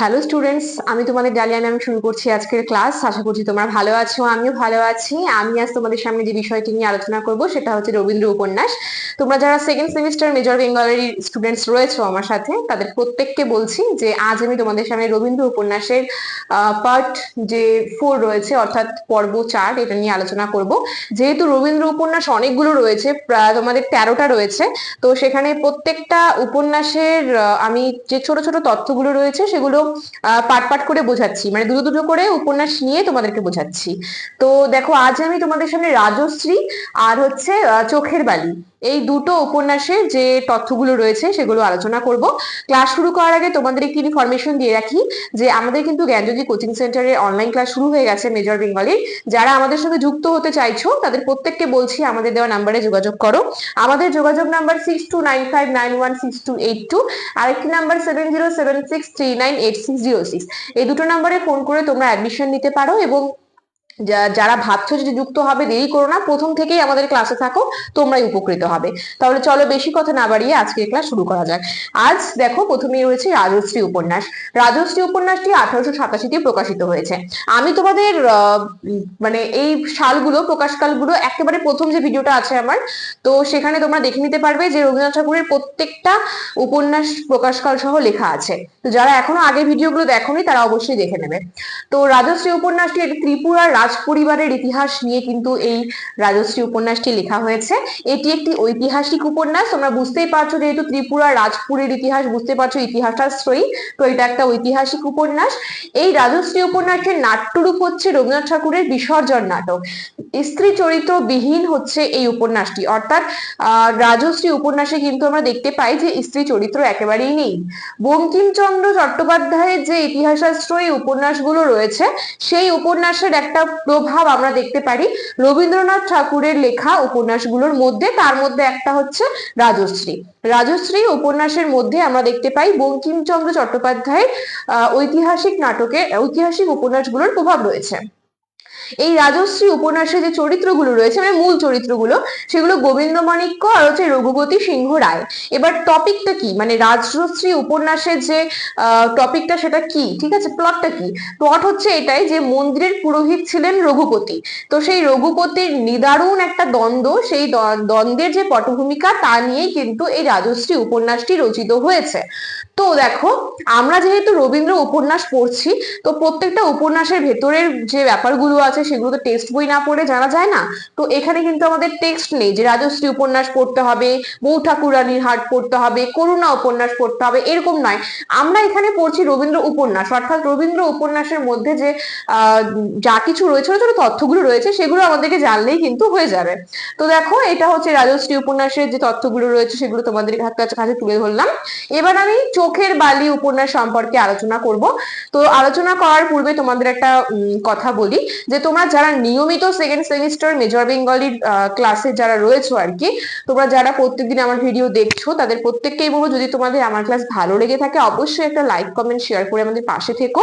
Hello students আমি তোমাদের dahlia ma'am শুরু করছি আজকের ক্লাস আশা করছি তোমরা ভালো আছো, আমিও ভালো আছি। আমি আজ তোমাদের সামনে যে বিষয়টি নিয়ে আলোচনা করব, সেটা হচ্ছে রবীন্দ্র উপন্যাস। তোমরা যারা সেকেন্ড সেমিস্টার মেজর বেঙ্গলের স্টুডেন্টস রয়েছো আমার সাথে, তাদের প্রত্যেককে বলছি যে আজ আমি তোমাদের সামনে রবীন্দ্র উপন্যাসের পার্ট যে ফোর রয়েছে, অর্থাৎ পর্ব চার, এটা নিয়ে আলোচনা করব। যেহেতু রবীন্দ্র উপন্যাস অনেকগুলো রয়েছে, প্রায় তোমাদের তেরোটা রয়েছে, তো সেখানে প্রত্যেকটা উপন্যাসের আমি যে ছোট ছোট তথ্যগুলো রয়েছে, সেগুলো পাট পাট করে বোঝাচ্ছি। মানে দুটো দুটো করে উপন্যাস নিয়ে তোমাদেরকে বোঝাচ্ছি। তো দেখো, আজ আমি তোমাদের সামনে রাজশ্রী আর হচ্ছে চোখের বালি। এই দুটো উপন্যাসের যে তথ্যগুলো রয়েছে সেগুলো আলোচনা করব। ক্লাস শুরু করার আগে তোমাদের একটি ইনফরমেশন দিয়ে রাখি যে আমাদের কিন্তু জ্ঞানজ্যোতি কোচিং সেন্টারে অনলাইন ক্লাস শুরু হয়ে গেছে মেজর বেঙ্গলির যারা আমাদের সঙ্গে যুক্ত হতে চাইছো, তাদের প্রত্যেককে বলছি আমাদের দেওয়া নাম্বারে যোগাযোগ করো। আমাদের যোগাযোগ number six two nine five nine one six two eight two আরেকটি number seven zero seven six three nine eight six zero six এই দুটো নাম্বারে ফোন করে তোমরা অ্যাডমিশন নিতে পারো এবং যারা ভাবছ যে যুক্ত হবে, দেরি করো না। প্রথম থেকেই আমাদের ক্লাসে থাকো, তোমরাই উপকৃত হবে। তাহলে চলো বেশি কথা না বাড়িয়ে আজকের ক্লাস শুরু করা যাক। আজ দেখো প্রথমেই রয়েছে রাজশ্রী উপন্যাস। রাজশ্রী উপন্যাসটি আঠারোশো সাতাশিতে প্রকাশিত হয়েছে। আমি তোমাদের মানে এই সালগুলো প্রকাশকালগুলো একেবারে প্রথম যে ভিডিওটা আছে আমার, তো সেখানে তোমরা দেখে নিতে পারবে যে রবীন্দ্রনাথ ঠাকুরের প্রত্যেকটা উপন্যাস প্রকাশকাল সহ লেখা আছে। তো যারা এখনও আগের ভিডিওগুলো দেখোনি, তারা অবশ্যই দেখে নেবে। তো রাজশ্রী উপন্যাসটি এটি ত্রিপুরার রাজ পরিবারের ইতিহাস নিয়ে কিন্তু এই রাজশ্রী উপন্যাসটি লেখা হয়েছে। এটি একটি ঐতিহাসিক উপন্যাস, তোমরা বুঝতেই পারছ যেহেতু ত্রিপুরা রাজপুরের ইতিহাস, বুঝতে পারছ ইতিহাসাশ্রয়ী তো এটা একটা ঐতিহাসিক উপন্যাস। এই রাজশ্রী উপন্যাসের নাট্যরূপ হচ্ছে রবীন্দ্রনাথ ঠাকুরের বিসর্জন নাটক। স্ত্রী চরিত্র বিহীন হচ্ছে এই উপন্যাসটি। অর্থাৎ রাজশ্রী উপন্যাসে কিন্তু আমরা দেখতে পাই যে স্ত্রী চরিত্র একেবারেই নেই। বঙ্কিমচন্দ্র চট্টোপাধ্যায়ের যে ইতিহাসাশ্রয়ী উপন্যাসগুলো রয়েছে, সেই উপন্যাসের একটা প্রভাব আমরা দেখতে পারি রবীন্দ্রনাথ ঠাকুরের লেখা উপন্যাসগুলোর মধ্যে। তার মধ্যে একটা হচ্ছে রাজশ্রী। রাজশ্রী উপন্যাসের মধ্যে আমরা দেখতে পাই বঙ্কিমচন্দ্র চট্টোপাধ্যায়ের ঐতিহাসিক নাটকে ঐতিহাসিক উপন্যাসগুলোর প্রভাব রয়েছে। এই রাজশ্রী উপন্যাসে যে চরিত্রগুলো রয়েছে মানে মূল চরিত্রগুলো, সেগুলো গোবিন্দ মাণিক্য আর হচ্ছে রঘুপতি সিংহ রায়। এবার টপিকটা কি? মানে রাজশ্রী উপন্যাসের যে টপিকটা সেটা কি? ঠিক আছে প্লটটা কি? প্লট হচ্ছে এটাই যে মন্দিরের পুরোহিত ছিলেন রঘুপতি। তো সেই রঘুপতির নিদারুণ একটা দ্বন্দ্ব, সেই দ্বন্দ্বের যে পটভূমিকা, তা নিয়েই কিন্তু এই রাজশ্রী উপন্যাসটি রচিত হয়েছে। তো দেখো, আমরা যেহেতু রবীন্দ্র উপন্যাস পড়ছি, তো প্রত্যেকটা উপন্যাসের ভেতরের যে ব্যাপারগুলো আছে সেগুলো তো টেক্সট বই না পড়ে জানা যায় না। তো এখানে কিন্তু আমাদের টেক্সট নেই যে রাজশ্রী উপন্যাস পড়তে হবে বউ ঠাকুরানীর হাট পড়তে হবে, করুণা উপন্যাস পড়তে হবে, এরকম নয়। আমরা এখানে পড়ছি রবীন্দ্র উপন্যাস, অর্থাৎ রবীন্দ্র উপন্যাসের মধ্যে যে যা কিছু রয়েছে, ছোট ছোট তথ্যগুলো রয়েছে, সেগুলো আমাদেরকে জানলেই কিন্তু হয়ে যাবে। তো দেখো, এটা হচ্ছে রাজশ্রী উপন্যাসের যে তথ্যগুলো রয়েছে, সেগুলো তোমাদের কাছে তুলে ধরলাম। এবার আমি চোখের বালি উপন্যাস সম্পর্কে আলোচনা করব। তো আলোচনা করার পূর্বে তোমাদের একটা কথা বলি, যে তোমরা যারা নিয়মিত সেকেন্ড সেমিস্টার মেজর বেঙ্গলির ক্লাসে যারা রয়েছো আর কি, তোমরা যারা প্রত্যেকদিন আমার ভিডিও দেখছ, তাদের প্রত্যেককেই বলব যদি তোমাদের আমার ক্লাস ভালো লেগে থাকে, অবশ্যই একটা লাইক কমেন্ট শেয়ার করে আমাদের পাশে থেকো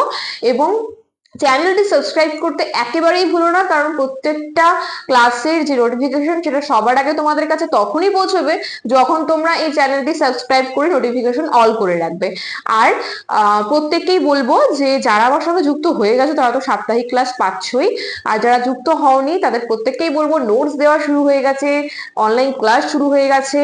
এবং চ্যানেলটি সাবস্ক্রাইব করতে একেবারেই ভুলো না, কারণ প্রত্যেকটা ক্লাসের যে নোটিফিকেশন সেটা সবার আগে তোমাদের কাছে তখনই পৌঁছবে যখন তোমরা এই চ্যানেলটি সাবস্ক্রাইব করে নোটিফিকেশন অল করে রাখবে। আর প্রত্যেককেই বলব যে যারা আমার সঙ্গে যুক্ত হয়ে গেছে, তারা তো সাপ্তাহিক ক্লাস পাচ্ছই। আর যারা যুক্ত হওনি, তাদের প্রত্যেককেই বলব নোটস দেওয়া শুরু হয়ে গেছে অনলাইন ক্লাস শুরু হয়ে গেছে।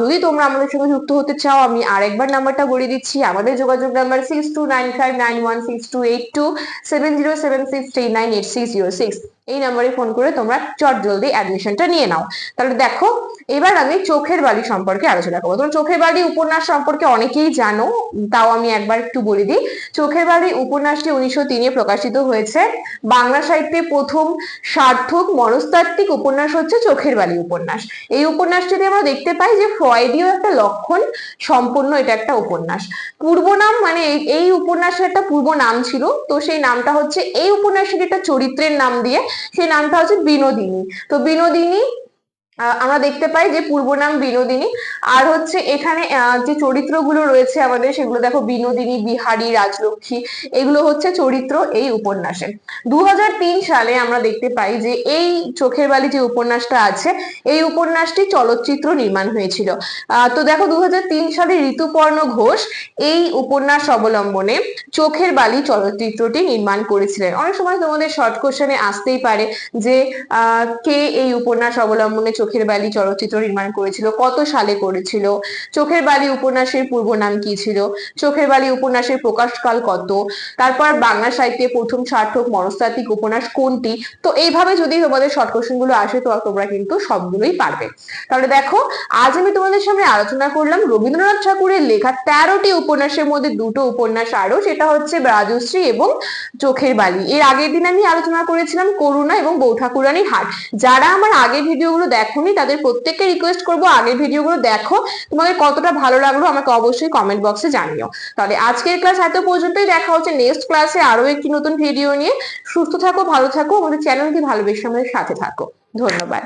যদি তোমরা আমাদের সঙ্গে যুক্ত হতে চাও, আমি আরেকবার নাম্বারটা বলে দিচ্ছি, আমাদের যোগাযোগ number six two nine five nine one six two eight two seven zero seven six three nine eight six zero six এই নাম্বারে ফোন করে তোমরা চট জলদি অ্যাডমিশনটা নিয়ে নাও। তাহলে দেখো, এবার আমি চোখের বালি সম্পর্কে আলোচনা করব। তোমার চোখের বালি উপন্যাস সম্পর্কে অনেকেই জানো, তাও আমি একবার একটু বলে দিই। চোখের বালি উপন্যাসটি উনিশশো তিনে প্রকাশিত হয়েছে। বাংলা সাহিত্যে প্রথম সার্থক মনস্তাত্ত্বিক উপন্যাস হচ্ছে চোখের বালি উপন্যাস। এই উপন্যাসটিতে আমরা দেখতে পাই যে ফ্রয়েডীয় একটা লক্ষণ সম্পূর্ণ এটা একটা উপন্যাস। পূর্ব নাম মানে এই- উপন্যাসের একটা পূর্ব নাম ছিল, তো সেই নামটা হচ্ছে, এই উপন্যাসের একটা চরিত্রের নাম দিয়ে সেই নামটা হচ্ছে বিনোদিনী। তো বিনোদিনী আমরা দেখতে পাই যে পূর্ব নাম বিনোদিনী। আর হচ্ছে এখানে যে চরিত্রগুলো রয়েছে আমাদের, সেগুলো দেখো বিনোদিনী, বিহারী, রাজলক্ষ্মী, এগুলো হচ্ছে চরিত্র এই উপন্যাসে। দু সালে আমরা দেখতে পাই যে এই চোখের বালি যে উপন্যাসটা আছে, এই উপন্যাসটি চলচ্চিত্র নির্মাণ হয়েছিল। তো দেখো দু হাজার তিন সালে ঋতুপর্ণ ঘোষ এই উপন্যাস অবলম্বনে চোখের বালি চলচ্চিত্রটি নির্মাণ করেছিলেন। অনেক সময় তোমাদের শর্ট কোশ্চেনে আসতেই পারে যে কে এই উপন্যাস অবলম্বনে চোখের বালি চলচ্চিত্র নির্মাণ করেছিল, কত সালে করেছিল? চোখের বালি উপন্যাসের পূর্ব নাম কি ছিল? চোখের বালি উপন্যাসের প্রকাশকাল কত? তারপর বাংলা সাহিত্যে প্রথম সার্থক মনস্তাত্ত্বিক উপন্যাস কোনটি? তো এইভাবে যদি তোমাদের শর্ট কোশ্চেনগুলো আসে, তো তোমরা কিন্তু সবগুলোই পারবে। তাহলে দেখো, আজ আমি তোমাদের সামনে আলোচনা করলাম রবীন্দ্রনাথ ঠাকুরের লেখা তেরোটি উপন্যাসের মধ্যে দুটো উপন্যাস আরও সেটা হচ্ছে রাজশ্রী এবং চোখের বালি। এর আগের দিন আমি আলোচনা করেছিলাম করুণা এবং বৌ ঠাকুরানীর হাট। যারা আমার আগের ভিডিওগুলো দেখোনি তাদের প্রত্যেককে রিকোয়েস্ট করব, আগের ভিডিওগুলো দেখো, তোমাদের কতটা ভালো লাগল আমাকে অবশ্যই কমেন্ট বক্সে জানিও। তাহলে আজকের ক্লাস এত পর্যন্তই, দেখা হচ্ছে নেক্সট ক্লাসে আরও একটি নতুন ভিডিও নিয়ে। সুস্থ থাকো, ভালো থাকো, আমাদের চ্যানেলটি ভালোবেসে আমাদের সাথে থাকো। ধন্যবাদ।